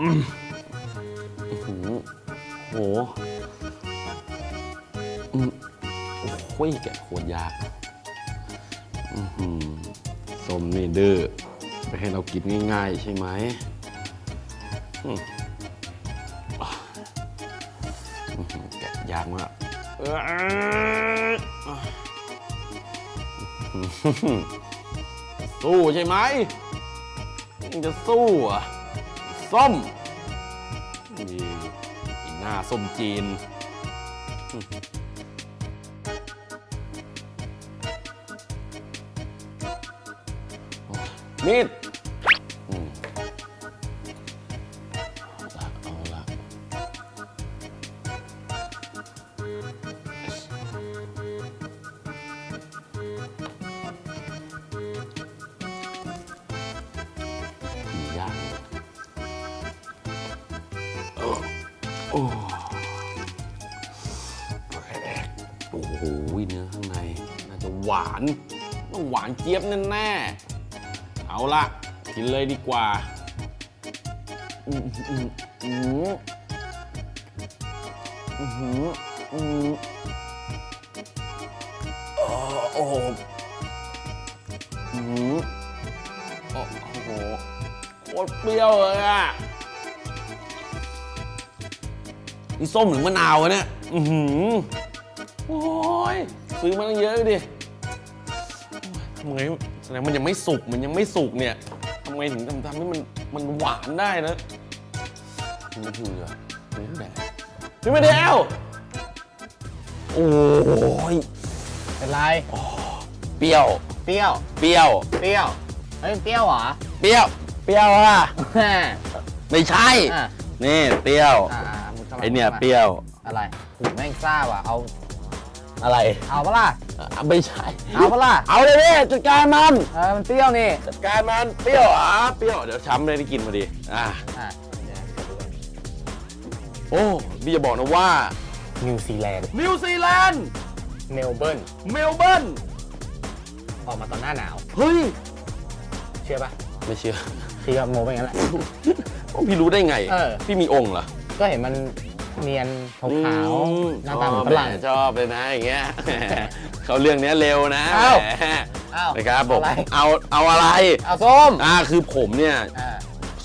อื้อหือโหอืมโอ้ยแกะโคตรยากอื้อหือส้มนี่ดื้อไปให้เรากินง่ายๆใช่ไหมอืมอะอื้อหือแกะยากมากเอ้ยอะอื้อหือสู้ใช่ไหมยังจะสู้เหรอะ ส้ม นี่กินหน้าส้มจีน มีด หวานต้องหวานเจี๊ยบแน่ๆ เอาละกินเลยดีกว่าอืมอืมอืมอืมอืมอืมโอ้โอ้โหอืมโอ้โหโคตรเปรี้ยวเลยอะนี่ส้มหรือมะนาววะเนี่ย อือหือ โอ้ย ซื้อมาตั้งเยอะดิ ทำไงแสดงมันยังไม่สุกมันยังไม่สุกเนี่ยทำไงถึงทำทำให้มันมันหวานได้นะพี่ไม่ถืออะพี่ไม่แดกพี่ไม่แดวโอ้ยเป็นไรเปรี้ยว เปรี้ยว เปรี้ยว เปรี้ยว เฮ้ย เปรี้ยวเหรอ เปรี้ยว เปรี้ยวอะแม่ไม่ใช่อะนี่เปรี้ยวอ่ามึงกำลังไอเนี่ยมาเปรี้ยว อะไรหูแม่งซ่าว่ะ เอา อะไร เอาปะล่ะ อะไม่ใช่ เอาปะล่ะเอาเลยดิจัดการมันเออมันเปรี้ยวนี่จัดการมันเปรี้ยวอะเปรี้ยวเดี๋ยวช้ำเลยได้กินพอดีอะอะโอ้พี่จะบอกนะว่านิวซีแลนด์นิวซีแลนด์เมลเบิร์นเมลเบิร์นออกมาตอนหน้าหนาว เฮ้ยเชื่อปะไม่เชื่อพี่ก็โมไปงั้นแหละพี่รู้ได้ไง เออ พี่มีองค์เหรอก็เห็นมัน เนียนขาวอืมๆหน้าตาเหมือนฝรั่งชบแหมชอบเลยนะอย่างเงี้ย เขาเรื่องเนี้ยเร็วนะอ้าว แหมอ้าวนะครับผมอะไรเอาเอาอะไร เอาส้มอ่าคือผมเนี่ยอ่า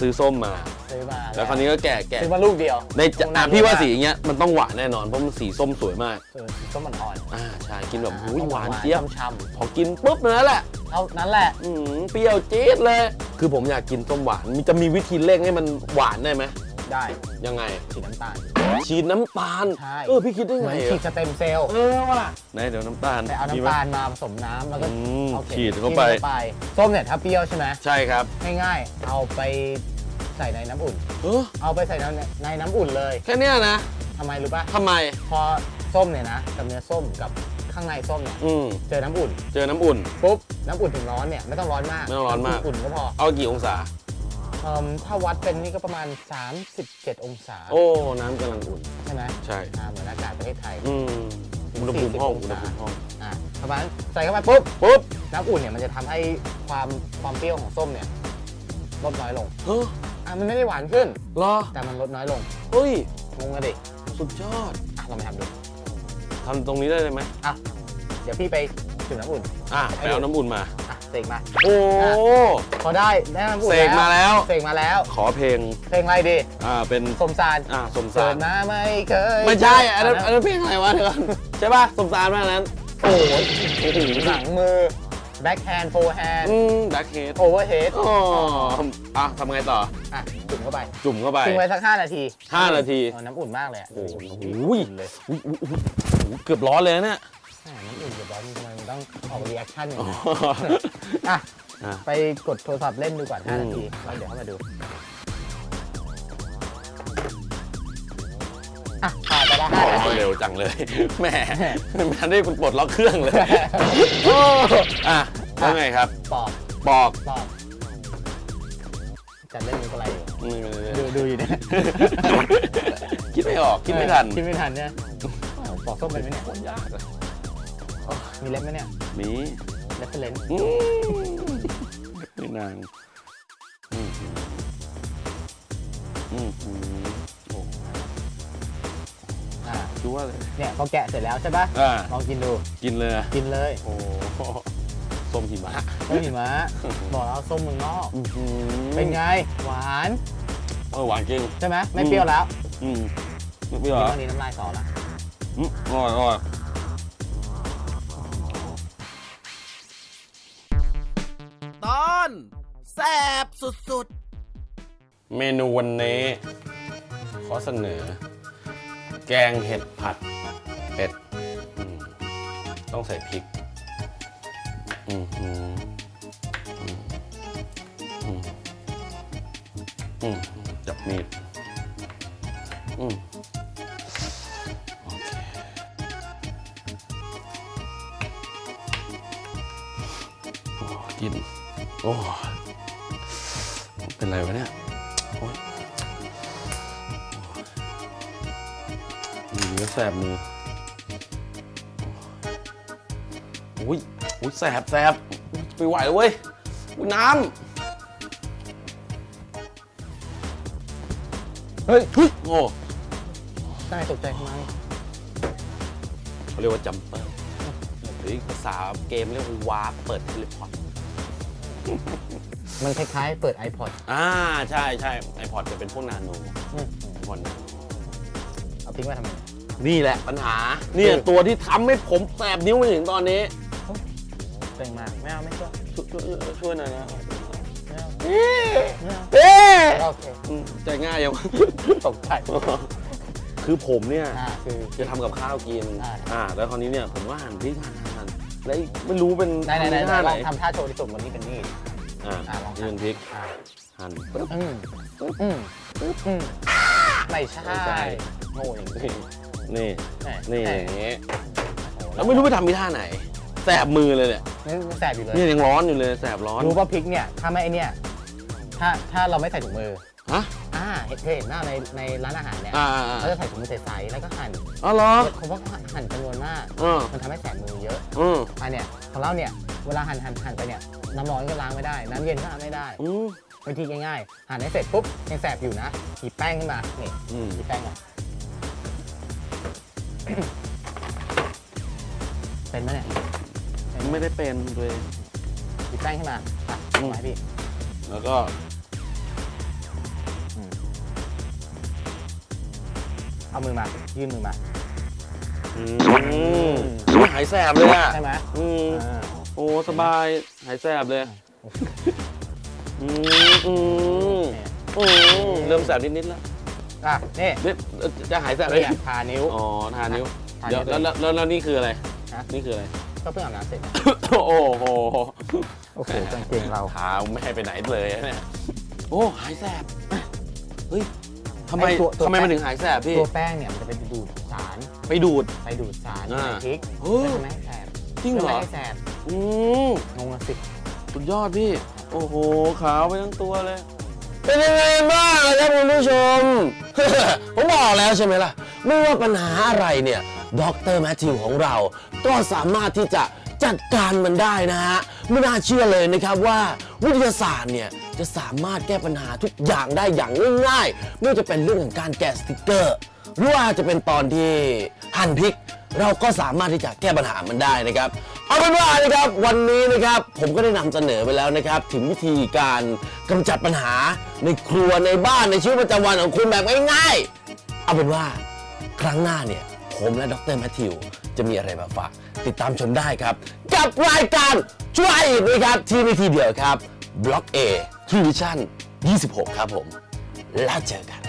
ซื้อส้มมา ซื้อมาแล้วคราวนี้ก็แกะแกะซื้อมาลูกเดียวในจะอะพี่ว่าสีอย่างเงี้ยมันต้องหวานแน่นอนเพราะมันสีส้มสวยมากเออส้มมันอ่อนอ่าใช่กินแบบหูยหวานเจี๊ยบช้ำพอกินปุ๊บนั่นแหละ ๆเท่านั้นแหละ อืมเปรี้ยวจี๊ดเลย คือผมอยากกินส้มหวานมีจะมีวิธีเร่งให้มันหวานได้ไหม ได้ยังไงสีน้ำตาล ฉีดน้ำตาล ใช่ เออพี่คิดได้เหมืไงอนอะฉีดสเต็มเซลล์เออว่ะ ไหนเดี๋ยวน้ำตาลแต่เอามีไหม น้ำตาลมาผสมน้ำแล้วก็อืมเอาฉีดเข้าไปส้มเนี่ยถ้าเปรี้ยวใช่ไหมใช่ครับง่ายๆ เอาไปใส่ในน้ำอุ่น เออเอาไปใส่ในในน้ำอุ่นเลยแค่เนี้ยนะทำไมรู้ป่ะ ทำไม พอส้มเนี่ยนะกับเนื้อส้มกับข้างในส้มเนี่ยอืมเจอน้ำอุ่นเจอน้ำอุ่น ปุ๊บน้ำอุ่นถึงร้อนเนี่ยไม่ต้องร้อนมากไม่ต้องร้อนมาก อุ่นๆก็พอเอากี่องศา เอิ่มถ้าวัดเป็นนี่ก็ประมาณ 37 องศาโอ้ น้ำกำลังอุ่น ใช่ไหมใช่อ่าเหมือนอากาศประเทศไทย อืมอุณหภูมิห้อง40อุณหภูมิห้อง อ่าประมาณใส่เข้าไปปุ๊บปุ๊บน้ำอุ่นเนี่ยมันจะทำให้ความความเปรี้ยวของส้มเนี่ยลดน้อยลงเฮ้ออะมันไม่ได้หวานขึ้นรอแต่มันลดน้อยลงเฮ้ย งงกันดิสุดยอดอะลองไปทำดูทำตรงนี้ได้เลยไหมอะเดี๋ยวพี่ไปจุ่มน้ำอุ่น อะไปเอาน้ำอุ่นมาอะ เสกมา โอ้พอได้ได้น้ำอุ่นเสกมาแล้ว เสกมาแล้ว ขอเพลง เพลงอะไรดี อ่า เป็นสมสารอ่าสมเกิสารดมาไม่เคยไม่ใช่ อันนั้นอันนั้นเพลงอะไรวะเดี๋ยวก่อนใช่ป่ะ สมสารมากนั้นโอ้โหหลังมือแบ็คแฮนด์โฟร์แฮนด์อืมดักเฮดโอเวอร์เฮดอ๋ออะทำไงต่อ อะจุ่มเข้าไปจุ่มเข้าไป ทิ้งไว้สัก 5 นาทีห้านาที เออน้ำอุ่นมากเลยอะโอ้โหอุ่นเลยอุ๊ยอุ๊ยอุ๊ยอุ๊ยเกือบร้อนเลยนะเนี่ย แหมน้ำอุ่นเดี๋ยวร้อนทำไมมันต้องออกรีแอคชั่นอย่างอ๋อนั้นอะ อะ ไปกดโทรศัพท์เล่นดูก่อน5นาทีแล้วเดี๋ยวเข้ามาดู อะผ่านไปแล้ว5นาที เร็วจังเลย แหมไม่ทันได้คุณปลดล็อกเครื่องเลยโอ้อะแล้วไงครับ ปอบบอกปอบจะเล่นมุกอะไรอยู่ไม่ไม่ไม่ดูดูอยู่เนี่ยคิดไม่ออก คิดไม่ทันคิดไม่ทันเนี่ยอ้าวปอกส้มเป็นไหมเนี่ย โคตรยากอะ มีเล็บไหมเนี่ยมีเล็บเป็นเลนอืมไม่นางอืมอืมอืมโอ้อ่าดูว่าเลย เนี่ยพอแกะเสร็จแล้วใช่ปะอ่า ลองกินดู กินเลยกินเลยโอ้โหส้มหิมะส้มหิมะบอกแล้วส้มเมืองนอก อื้อหือเป็นไง หวานเออหวานจริง ใช่ไหมไม่เปรี้ยวแล้วอืมไม่เปรี้กิยวนเหรอ ตอนนี้น้ำลายสอละอืมอร่อยอร่อย นแสบสุดๆ เมนูวันนี้ ขอเสนอ แกงเห็ดผัดเป็ดอืมต้องใส่พริกอืมอืมอืมอืมจับมีดอืม โอ้เป็นไรวะเนี่ยโอ้ยมือก็แสบมือโอ้ยโอ้ยแสบแสบไปไหวเลยเว้ยอุ๊ยน้ำเฮ้ยเฮ้ยโอ้ใช่ตกใจทำไมเขาเรียกว่าจัมเปอร์หรือภาษาเกมเรียกว่าวาร์ปเปิดเทเลพอร์ต มันคล้ายๆ เปิด iPod อ่าใช่ใช่ไอพอดจะเป็นพวกนาโนอืมไอพอดนาโนเอาพริกมาทำไม นี่แหละปัญหา เนี่ยคือตัวที่ทำให้ผมแสบนิ้วมาถึงตอนนี้ เต็งมาก ไม่เอาไม่ช่วยช่วยช่วยช่วยหน่อยนะไม่เอาเอ๊ะไม่เอาเอ๊ะโอเคอืมใจง่ายยัง ตกใจคือผมเนี่ย อ่าคือ จะทำกับข้าวกิน อ่า อ่า แล้วคราวนี้เนี่ย ผมก็หั่นพริกหั่นหั่นหั่น แล้วไม่รู้เป็นไหนไหนไหนทำท่าลไหนองทำท่าโชว์ที่สุดวันนี้เป็นมีดอ่าอ่าลองนี่หั่นเป็นพริกอ่าหั่นปึ๊บ อืมอืมอืมไม่ใช่ไม่ใช่ โง่อย่างนี้นี่ แหมนี่แหมอย่างงี้โอ้โหแล้วไม่รู้ไปทำมีท่าไหน แสบมือเลยเนี่ยนี่มันแสบอยู่เลย เนี่ยยังร้อนอยู่เลยแสบร้อน รู้ว่าพริกเนี่ย ถ้าไม่ไอเนี่ย ถ้าถ้าเราไม่ใส่ถุงมือฮะอ่า เห็นเคยเห็นหน้าในในร้านอาหารเนี่ยอ่าอ่าอ่า เขาจะใส่ถุงมือใสๆแล้วก็หั่นอ๋อเหรอผมว่าหั่นจำนวนมากอืมมันทำให้แสบมือเยอะอืมอันเนี่ยของเราเนี่ยเวลาหั่นหั่นหั่นไปเนี่ยน้ำร้อนก็ล้างไม่ได้ น้ำเย็นก็ล้างไม่ได้อืมวิธีง่ายๆ หั่นให้เสร็จปุ๊บยังแสบอยู่นะหยิบแป้งขึ้นมานี่อืมหยิบแป้งมาเป็นไหมเนี่ยเป็นไหมไม่ได้เป็นตัวเองหยิบแป้งขึ้นมาอะอืมมาให้พี่แล้วก็ เอามือมายื่นมือมาอืมหายแสบเลยอะใช่ไหมอืมอ่าโอ้สบายหายแสบเลยอืมอืมอืมเริ่มแสบนิดๆแล้วอะนี่เนี่ยจะหายแสบเลนี่ยอะทานิ้ว อ๋อทานิ้วทานิ้เดี๋ยววแล้วแล้วแล้วแล้วนี่คืออะไรฮะ นี่คืออะไร ก็เพิ่งอาบน้ำเสร็จโอ้โหโอ้โหกางเกงเราเท้าไม่ให้ไปไหนเลยนะเนี่ยโอ้หายแสบเฮ้ย ทำไมอ้ตัวตัวทำไมมันแป้งถึงหายแสบพี่ ตัวแป้งเนี่ยมันจะไปดูดสารไปดูด ไปดูดสารอ่าในพริกเฮ้ยเพื่อทำให้แสบจริงเหรอพื่ไม่ให้แสบอืมงงละสิสุดยอดพี่ โอ้โห ขาวไปทั้งตัวเลย เป็นยังไงบ้างครับคุณผู้ชม ผมบอกแล้วใช่ไหมล่ะ ไม่ว่าปัญหาอะไรเนี่ยด็อกเตอร์แมทธิวของเรา ก็สามารถที่จะ จัดการมันได้นะฮะไม่น่าเชื่อเลยนะครับว่าวิทยาศาสตร์เนี่ยจะสามารถแก้ปัญหาทุกอย่างได้อย่างง่ายๆไม่ว่าจะเป็นเรื่องของการแกะสติกเกอร์ หรือว่าจะเป็นตอนที่หั่นพริก เราก็สามารถที่จะแก้ปัญหามันได้นะครับ เอาเป็นว่านะครับวันนี้นะครับผมก็ได้นำเสนอไปแล้วนะครับ ถึงวิธีการกำจัดปัญหาในครัวในบ้านในชีวิตประจำวันของคุณแบบง่ายๆ เอาเป็นว่าครั้งหน้าเนี่ย ผมและดรแมทธิว จะมีอะไรมาฝากติดตามชมได้ครับ กับรายการช่วยนะครับที่วิธีเดียวครับบล็อก A ทีวิชั่น26 ครับผม แล้วเจอกัน